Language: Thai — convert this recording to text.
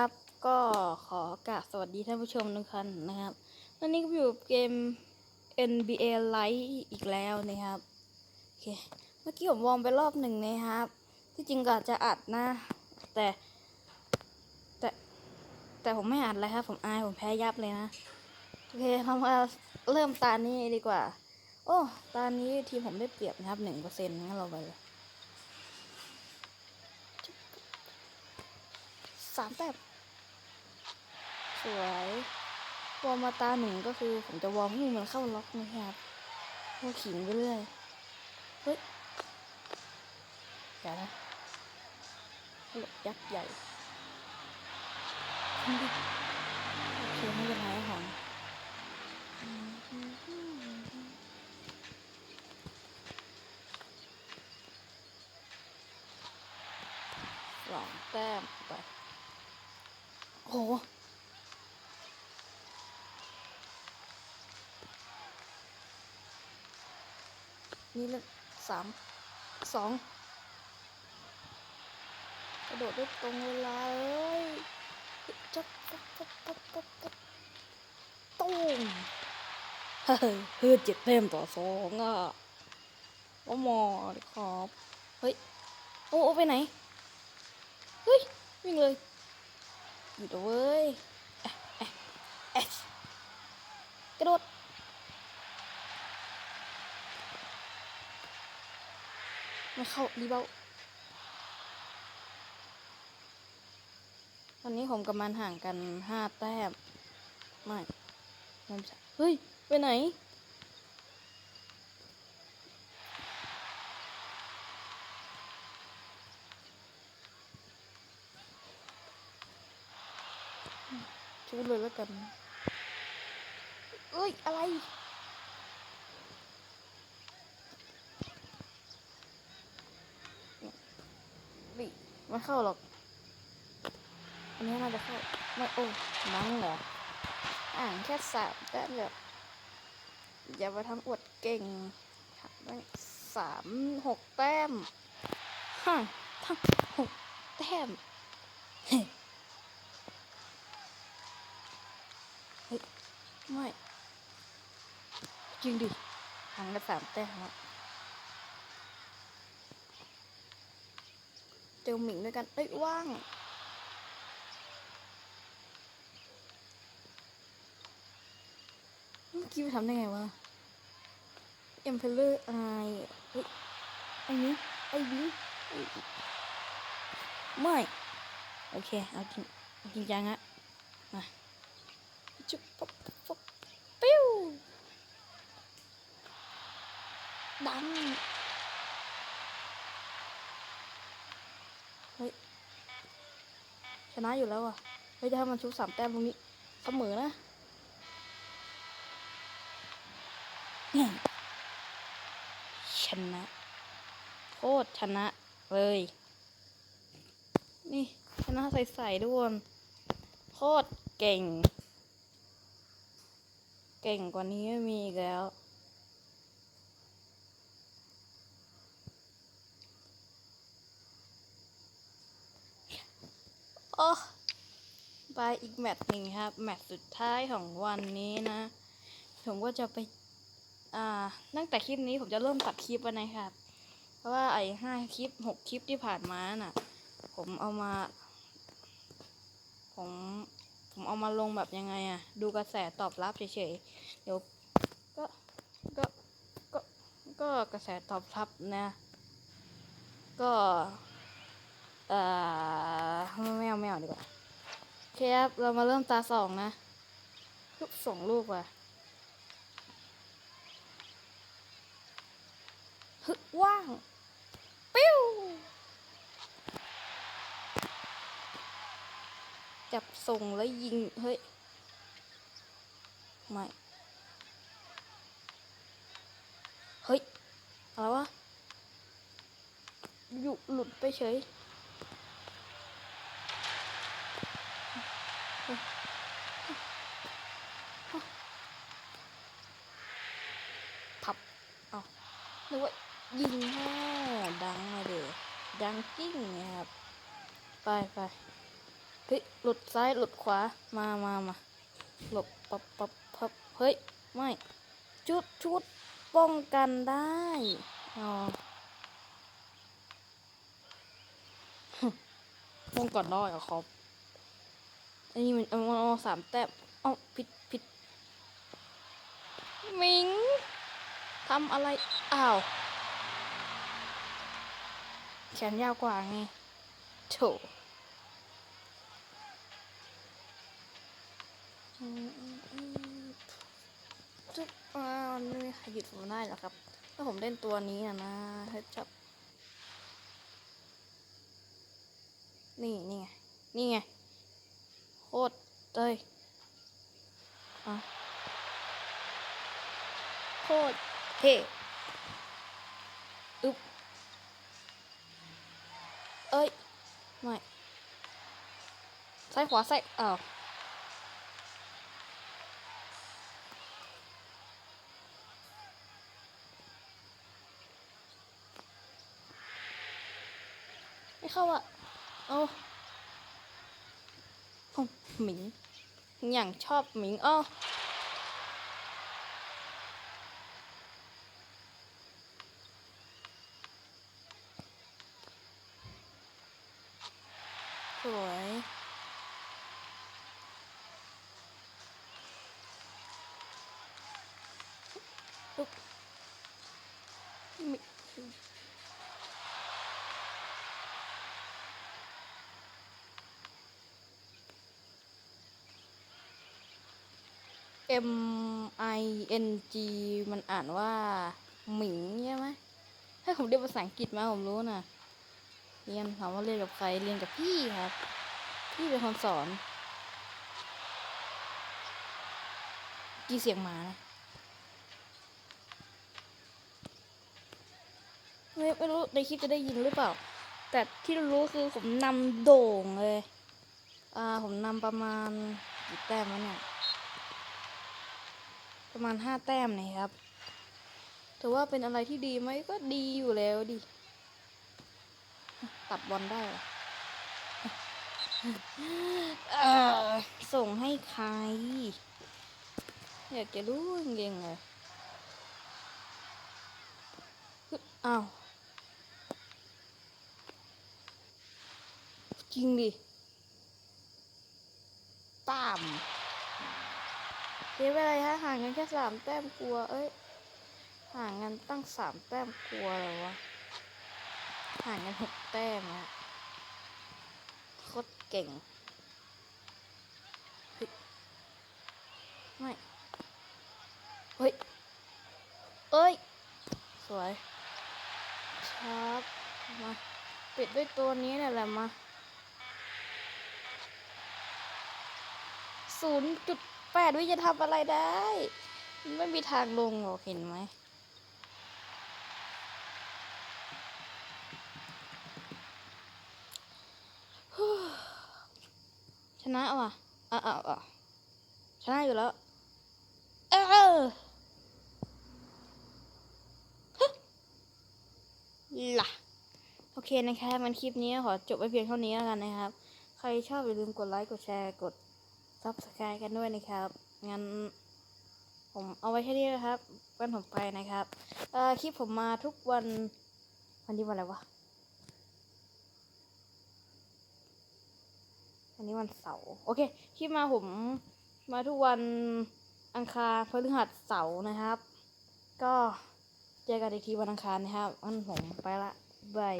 ครับก็ขอกราบสวัสดีท่านผู้ชมทุกท่านนะครับวันนี้ก็อยู่เกม NBA Lite อีกแล้วนะครับโอเคเมื่อกี้ผมวอร์มไปรอบหนึ่งนะครับ ที่จริงก็จะอัดนะ แต่แต่แต่ผมไม่อัดเลยครับ ผมอายผมแพ้ยับเลยนะโอเคเรามาเริ่มตานี้ดีกว่า โอ้ตานี้ทีมผมได้เปรียบนะครับหนึ่งเปอร์เซ็นต์งั้นเราไปเลยสามแต้ม วยวอมาตาหนึ่งก็คือผมจะวอร์มให้มันเข้าล็อกนะครับพวกขิงไปเรื่อยเฮ้ยอย่านะหลบยักษ์ใหญ่โอเคไม่เป็นไรของสองแต้มไปโอ้ นี่เลยสามสองกระโดดได้ตรงเวลาเลยจับจับจับจับจับจับตุ้มเฮ้ยเฮ้ยเจ็ดเต็มต่อสองอะโอ้มอครับเฮ้ยโอ้โอ้ไปไหน เฮ้ย วิ่งเลยอยู่ตัวเว้ยเอ๊ะเอ๊ะเอ๊ะกระโดด ไม่เข้ารีเบาตอนนี้ผมกับมันห่างกันห้าแต้มไม่ไม่ใช่เฮ้ย ไปไหนชูเลยแล้วกัน เอ้ย อะไร บิ ไม่เข้าหรอก อันนี้น่าจะเข้า ไม่ โอ้มั้งเหรอ อ่านแค่สามแต้มแบบอย่ามาทำอวดเก่งแม่สามหกแต้มฮ่าทั้งหกแต้ม เฮ้ย ไม่ จริงดิห่างกันสามแต้มแล้ว เจอหมิงด้วยกัน เอ้ยว่าง เมื่อกี้ไปทำได้ไงวะ เอ็มเพลเลอร์ไอเฮ้ยไอ้นี้ไอ้บิงไอ้ไม่ โอเค เอาจริงเอาจริงจังอะมาจุ๊บปุ๊บปุ๊บปิ้วดัง เฮ้ยชนะอยู่แล้วอะเฮ้ยถ้มันชุบสามแต้มตรงนี้เสมอนะชนะโคตรชนะเลย นี่ชนะใส่ๆทุกคนโคตรเก่ง เก่งกว่านี้ไม่มีอีกแล้ว โอ้ไปอีกแมตช์หนึ่งครับ แมตช์สุดท้ายของวันนี้นะ ผมก็จะไป อ่า ตั้งแต่คลิปนี้ผมจะเริ่มตัดคลิปแล้วนะครับ เพราะว่าไอ้ห้าคลิปหกคลิปที่ผ่านมาน่ะ ผมเอามา ผม ผมเอามาลงแบบยังไงอะดูกระแสตอบรับเฉยๆ เดี๋ยว ก็ ก็ ก็ ก็กระแสตอบรับนะ ก็ เอ่อไม่เอาไม่เอาดีกว่าโอเคครับเรามาเริ่มตาสองนะลูกสองลูกว่ะฮึว่าง ปิ้ว จับส่งแล้วยิง เฮ้ย ไม่ เฮ้ย อะไรวะ อยู่หลุดไปเฉย พับ เอา นึกว่ายิงแค่ดังมาเดยดังกิ้งนะครับไปไปเฮ้ยหลุดซ้ายหลุดขวามามามาหลบปับปับปับเฮ้ยไม่จุดชุดป้องกันได้อ๋อป้องกันได้เหรอครับอันนี้มันเอามันเอสามแต้มอ้าผิดผิดมิง ทำอะไร อ้าว แขนยาวกว่าไงโถอืมอืมมจุ๊บอ้าวไม่มีใครหยุดผมได้หรอครับ ถ้าผมเล่นตัวนี้นะนะเฮ้ยจับ นี่นี่ไง นี่ไง โคตรเลยอะโคตร เท่อึ๊บเอ้ย ไม่ซ้ายขวาซ้ายอ้าวไม่เข้าอะ เอาอ้าวหมิง อย่างชอบหมิงอ้อ วยปุ๊บมิ M I N G มันอ่านว่าหมิงใช่ไหมถ้าผมเรียนภาษาอังกฤษมาผมรู้น่ะ เรียนถามว่าเรียนกับใครเรียนกับพี่ครับ พี่เป็นคนสอน กี่เสียงหมานะไม่ไม่รู้ในคลิปจะได้ยินหรือเปล่า แต่ที่รู้คือผมนำโด่งเลย อ่าผมนำประมาณกี่แต้มวะเนี่ย ประมาณห้าแต้มนะครับ ถือว่าเป็นอะไรที่ดีไหมก็ดีอยู่แล้วดิ ตัดบอลได้เหรอเอ่อส่งให้ใคร อยากจะรู้จริงๆเลยฮึอ้าว จริงดิ ตามเดี๋ยวอะไรฮะ ห่างกันแค่สามแต้มกลัว เอ้ย ห่างกันตั้งสามแต้มกลัวเลยวะ ห่างกันหกแต้มอะโคตรเก่งไม่ เฮ้ย เอ้ย สวยชับมาปิดด้วยตัวนี้เนี่ยแหละมาศูนย์จุดแปดวิจะทำอะไรได้ ไม่มีทางลงหรอกเห็นไหม ช นะว่ะอะอะอะชนะอยู่แล้ว เออล่ะ โอเคนะครับมันคลิปนี้ขอจบไปเพียงเท่านี้แล้วกันนะครับ ใครชอบอย่าลืมกดไลค์กดแชร์กด subscribe กันด้วยนะครับ งั้น ผมเอาไว้แค่นี้นะครับวันผมไปนะครับคลิปผมมาทุกวันวันนี้วันอะไรวะ อันนี้วันเสาร์โอเคคลิปมาผมมาทุกวันอังคารพฤหัสเสาร์นะครับ ก็เจอกันอีกทีวันอังคารนะครับอันผมไปละบาย